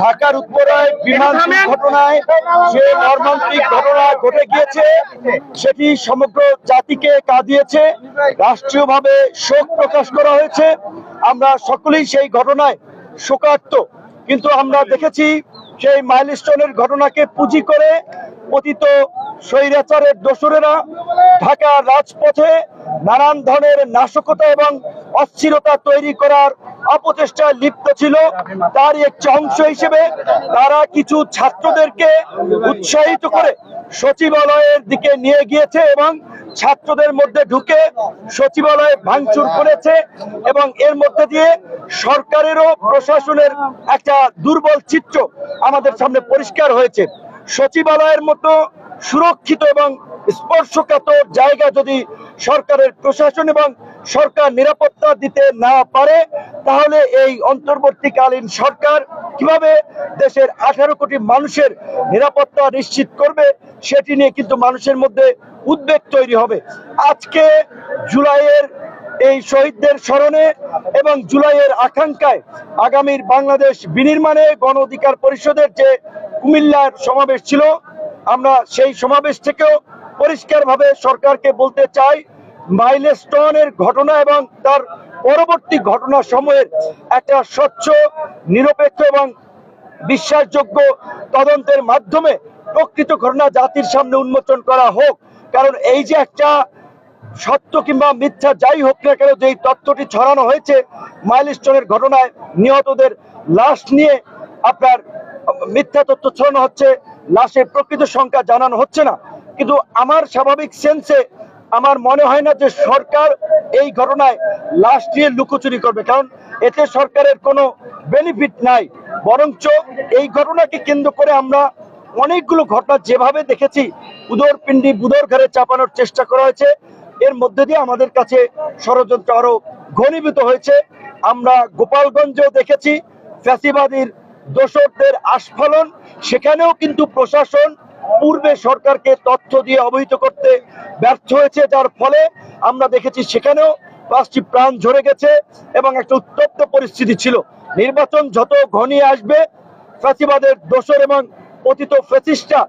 ঢাকার উত্তরায় বিমান দুর্ঘটনায় যে মর্মান্তিক ঘটনা ঘটে গিয়েছে সেটি সমগ্র জাতিকে কাঁদিয়েছে। রাষ্ট্রীয়ভাবে শোক প্রকাশ করা হয়েছে। আমরা সকলেই সেই ঘটনায় শোকার্ত। কিন্তু আমরা দেখেছি সেই মাইলস্টোনের ঘটনাকে পুঁজি করে পতিত স্বৈরাচারের দোসরেরা ঢাকা রাজপথে নানান ধরনের নাশকতা এবং অস্থিরতা তৈরি করার অপচেষ্টায় লিপ্ত ছিল। তার একটি অংশ হিসেবে তারা কিছু ছাত্রদেরকে উৎসাহিত করে সচিবালয়ের দিকে নিয়ে গিয়েছে এবং ছাত্রদের মধ্যে ঢুকে সচিবালয়ে ভাঙচুর করেছে এবং এর মধ্যে দিয়ে সরকারেরও প্রশাসনের একটা দুর্বল চিত্র আমাদের সামনে পরিষ্কার হয়েছে। সচিবালয়ের মতো সুরক্ষিত এবং স্পর্শকাতর জায়গা যদি সরকারের প্রশাসন এবং সরকার নিরাপত্তা দিতে না পারে, তাহলে এই অন্তর্বর্তীকালীন সরকার কীভাবে দেশের আঠারো কোটি মানুষের নিরাপত্তা নিশ্চিত করবে, সেটি নিয়ে কিন্তু মানুষের মধ্যে উদ্বেগ তৈরি হবে। আজকে জুলাইয়ের এই শহীদদের স্মরণে এবং জুলাইয়ের আকাঙ্ক্ষায় আগামীর বাংলাদেশ বিনির্মাণে গণ অধিকার পরিষদের যে কুমিল্লার সমাবেশ ছিল আমরা সেই সমাবেশ থেকেও পরিষ্কারভাবে সরকারকে বলতে চাই, মাইলস্টোনের ঘটনা এবং তার পরবর্তী ঘটনা সময়ের একটা স্বচ্ছ, নিরপেক্ষ এবং বিশ্বাসযোগ্য তদন্তের মাধ্যমে প্রকৃত ঘটনা জাতির সামনে উন্মোচন করা হোক। কারণ এই যে একটা সত্য কিংবা মিথ্যা যাই হোক না কেন যেই তথ্যটি ছড়ানো হয়েছে, মাইলস্টোনের ঘটনায় নিহতদের লাশ নিয়ে আপনার মিথ্যা তথ্য ছড়ানো হচ্ছে, লাশের প্রকৃত সংখ্যা জানানো হচ্ছে না। কিন্তু আমার স্বাভাবিক সেন্সে আমার মনে হয় না যে সরকার এই ঘটনায় লাশ নিয়ে লুকোচুরি করবে, কারণ এতে সরকারের কোনো বেনিফিট নাই। বরঞ্চ এই ঘটনাকে কেন্দ্র করে আমরা অনেকগুলো ঘটনা যেভাবে দেখেছি, উদরপিণ্ডি বুদর ঘরে চাপানোর চেষ্টা করা হয়েছে। এর মধ্যে দিয়ে আমাদের কাছে ষড়যন্ত্র আরও ঘনীভূত হয়েছে। আমরা গোপালগঞ্জেও দেখেছি, ফ্যাসিবাদীর দোসরদের আস্ফালন, সেখানেও কিন্তু প্রশাসন পূর্বে সরকারকে তথ্য দিয়ে অবহিত করতে ব্যর্থ হয়েছে, যার ফলে আমরা দেখেছি সেখানেও পাঁচটি প্রাণ ঝরে গেছে এবং একটা উত্তপ্ত পরিস্থিতি ছিল। নির্বাচন যত ঘনিয়ে আসবে, ফ্যাসিবাদের দোসর এবং পতিত ফ্যাসিস্টরা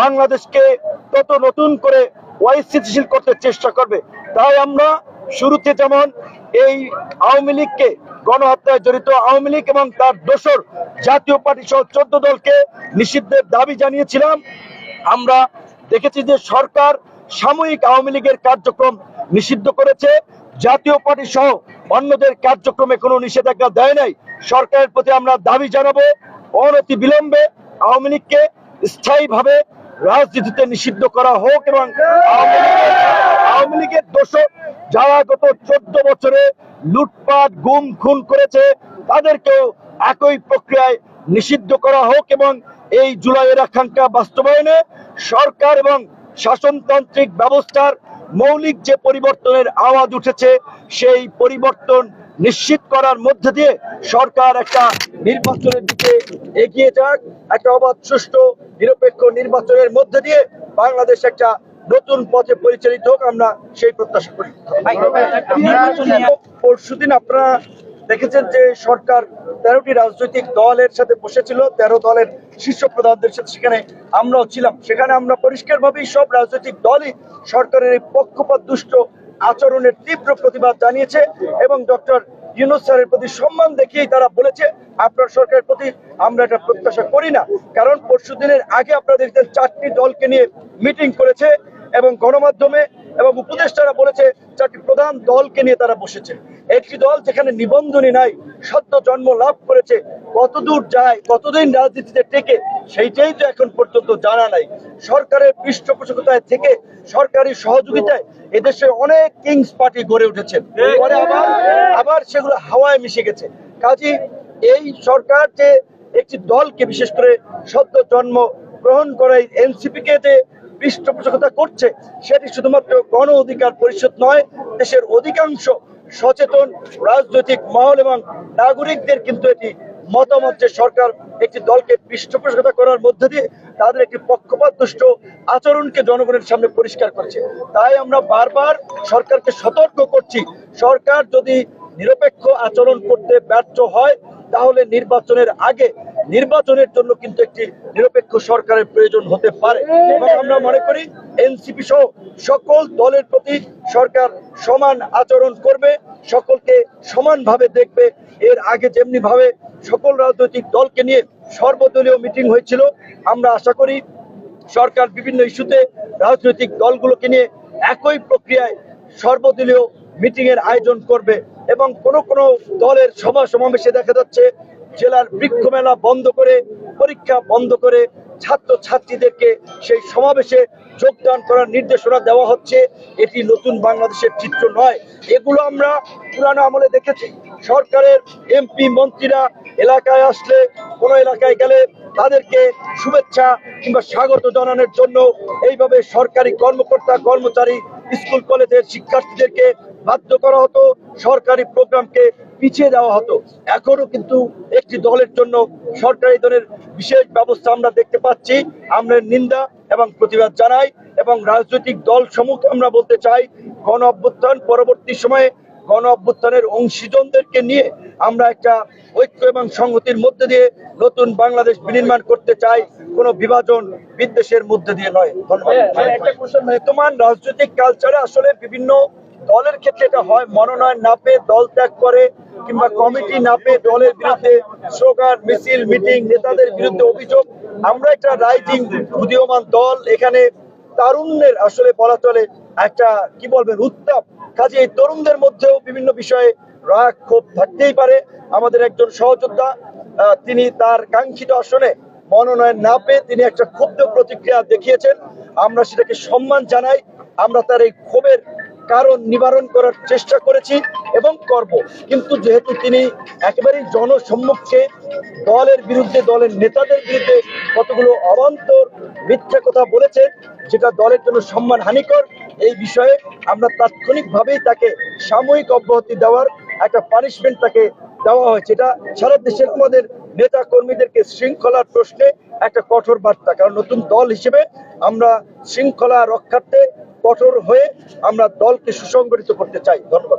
বাংলাদেশকে তত নতুন করে অস্থিতিশীল করতে চেষ্টা করবে। তাই আমরা শুরুতে যেমন এই আওয়ামী লীগকে গণহত্যায় জড়িত আওয়ামী লীগ এবং তার দোসর জাতীয় পার্টি সহ চোদ্দ দলকে নিষিদ্ধের দাবি জানিয়েছিলাম। আমরা দেখেছি যে সরকার সাময়িক আওয়ামী লীগের কার্যক্রম নিষিদ্ধ করেছে। জাতীয় পার্টি সহ অন্যদের কার্যক্রমে কোনো নিষেধাজ্ঞা দেয় নাই। সরকারের প্রতি আমরা দাবি জানাব। অনতি বিলম্বে আওয়ামী লীগকে স্থায়ীভাবে রাজনীতিতে নিষিদ্ধ করা হোক এবং আওয়ামী লীগের- দোষক যারা গত চোদ্দ বছরে লুটপাট, গুম, খুন করেছে, তাদেরকেও একই প্রক্রিয়ায় নিষিদ্ধ করা হোক এবং এই জুলাইয়ের আকাঙ্ক্ষা বাস্তবায়নে সরকার এবং শাসনতান্ত্রিক ব্যবস্থার মৌলিক যে পরিবর্তনের আওয়াজ উঠেছে, সেই পরিবর্তন নিশ্চিত করার মধ্যে দিয়ে সরকার একটা নির্বাচনের দিকে এগিয়ে যাক। একটা অবাধ সুষ্ঠু নিরপেক্ষ নির্বাচনের মধ্যে দিয়ে বাংলাদেশ একটা নতুন পথে পরিচালিত হোক আমরা সেই প্রত্যাশা করি। পরশুদিন আপনারা দেখেছেন যে সরকার তেরোটি রাজনৈতিক দলের সাথে বসেছিল তেরো দলের শীর্ষ প্রধানদের সাথে সেখানে আমরাও ছিলাম। সেখানে আমরা পরিষ্কারভাবেই সব রাজনৈতিক দলই সরকারের এই পক্ষপাত দুষ্ট আচরণের তীব্র প্রতিবাদ জানিয়েছে এবং ডক্টর ইউনুস স্যারের প্রতি সম্মান দেখিয়েই তারা বলেছে, আপনার সরকারের প্রতি আমরা এটা প্রত্যাশা করি না। কারণ পরশু দিনের আগে আপনারা দেখছেন চারটি দলকে নিয়ে মিটিং করেছে এবং গণমাধ্যমে এবং উপদেষ্টারা বলেছে, চারটি প্রধান দলকে নিয়ে তারা বসেছে। একটি দল যেখানে নিবন্ধনই নাই, সদ্য জন্ম লাভ করেছে, কতদূর যায়, কতদিন রাজনীতিতে টেকে, সেইটাই তো এখন পর্যন্ত জানা নাই। সরকারের পৃষ্ঠপোষকতায় থেকে, সরকারি সহযোগিতায় এদেশে অনেক কিংস পার্টি গড়ে উঠেছে। পরে আবার আবার সেগুলো হাওয়ায় মিশে গেছে। কাজী, এই সরকার যে একটি দলকে বিশেষ করে সদ্য জন্ম গ্রহণ করে এনসিপি কে যে পৃষ্ঠপোষকতা করছে, সেটি শুধুমাত্র গণ অধিকার পরিষদ নয়, দেশের অধিকাংশ সচেতন রাজনৈতিক মহল এবং নাগরিকদের কিন্তু এটি মতামত যে সরকার একটি দলকে পৃষ্ঠপোষকতা করার মধ্যে দিয়ে তাদের একটি পক্ষপাত দুষ্ট আচরণকে জনগণের সামনে পরিষ্কার করছে। তাই আমরা বারবার সরকারকে সতর্ক করছি। সরকার যদি নিরপেক্ষ আচরণ করতে ব্যর্থ হয়, তাহলে নির্বাচনের আগে নির্বাচনের জন্য কিন্তু একটি নিরপেক্ষ সরকারের প্রয়োজন হতে পারে। এবং আমরা মনে করি এনসিপি সহ সকল দলের প্রতি সরকার সমান আচরণ করবে, সকলকে সমানভাবে দেখবে। এর আগে যেমনি ভাবে সকল রাজনৈতিক দলকে নিয়ে সর্বদলীয় মিটিং হয়েছিল, আমরা আশা করি সরকার বিভিন্ন ইস্যুতে রাজনৈতিক দলগুলোকে নিয়ে একই প্রক্রিয়ায় সর্বদলীয় মিটিং এর আয়োজন করবে এবং কোন কোন দলের সভা সমাবেশে দেখা যাচ্ছে জেলার বৃক্ষ মেলা বন্ধ করে, পরীক্ষা বন্ধ করে ছাত্র ছাত্রীদেরকে সেই সমাবেশে যোগদান করার নির্দেশনা দেওয়া হচ্ছে। এটি নতুন বাংলাদেশের চিত্র নয়। এগুলো আমরা পুরানো আমলে দেখেছি। সরকারের এমপি মন্ত্রীরা এলাকায় আসলে কোনো এলাকায় গেলে তাদেরকে শুভেচ্ছা কিংবা স্বাগত জানানোর জন্য এইভাবে সরকারি কর্মকর্তা, কর্মচারী, স্কুল, কলেজের শিক্ষার্থীদেরকে বাধ্য করা হতো। সরকারি প্রোগ্রামকে পিছিয়ে দেওয়া হতো। এখনও কিন্তু একটি দলের জন্য সরকারি দলের বিশেষ ব্যবস্থা আমরা দেখতে পাচ্ছি। আমরা নিন্দা এবং প্রতিবাদ জানাই এবং রাজনৈতিক দল সমূহকে আমরা বলতে চাই গণ অভ্যুত্থান পরবর্তী সময়ে গণ অভ্যুত্থানের অংশীজনদেরকে নিয়ে আমরা একটা ঐক্য এবং সংহতির মধ্যে দিয়ে নতুন বাংলাদেশ বিনির্মাণ করতে চাই। কোনো বিভাজন বিদ্বেষের মধ্যে দিয়ে নয়। ধন্যবাদ। বর্তমান রাজনৈতিক কালচারে আসলে বিভিন্ন দলের ক্ষেত্রে এটা হয় মনোনয়ন না পেয়ে দল ত্যাগ করে কিংবা কমিটি না পেয়ে দলের বিরুদ্ধে স্লোগান, মিছিল, মিটিং, নেতাদের বিরুদ্ধে অভিযোগ। আমরা একটা রাইজিং উদীয়মান দল। এখানে তারুণ্যের আসলে বলা চলে একটা, কি বলবেন, উত্তাপ। কাজে এই তরুণদের মধ্যেও বিভিন্ন বিষয়ে রাগ, ক্ষোভ থাকতেই পারে। আমাদের একজন সহযোদ্ধা তিনি তার কাঙ্ক্ষিত আসনে মনোনয়ন না পেয়ে তিনি একটা ক্ষুব্ধ প্রতিক্রিয়া দেখিয়েছেন। আমরা সেটাকে সম্মান জানাই। আমরা তার এই ক্ষোভের কারণ নিবারণ করার চেষ্টা করেছি এবং করব। কিন্তু যেহেতু তিনি একেবারেই জনসম্মুখে দলের বিরুদ্ধে, দলের নেতাদের বিরুদ্ধে কতগুলো অবান্তর মিথ্যা কথা বলেছেন, যেটা দলের জন্য সম্মান হানিকর, এই বিষয়ে আমরা তাৎক্ষণিকভাবেই তাকে সাময়িক অব্যাহতি দেওয়ার একটা পানিশমেন্ট তাকে দেওয়া হয়েছে এটা সারা দেশের আমাদের নেতা কর্মীদেরকে শৃঙ্খলার প্রশ্নে একটা কঠোর বার্তা। কারণ নতুন দল হিসেবে আমরা শৃঙ্খলা রক্ষার্থে কঠোর হয়ে আমরা দলকে সুসংগঠিত করতে চাই। ধন্যবাদ।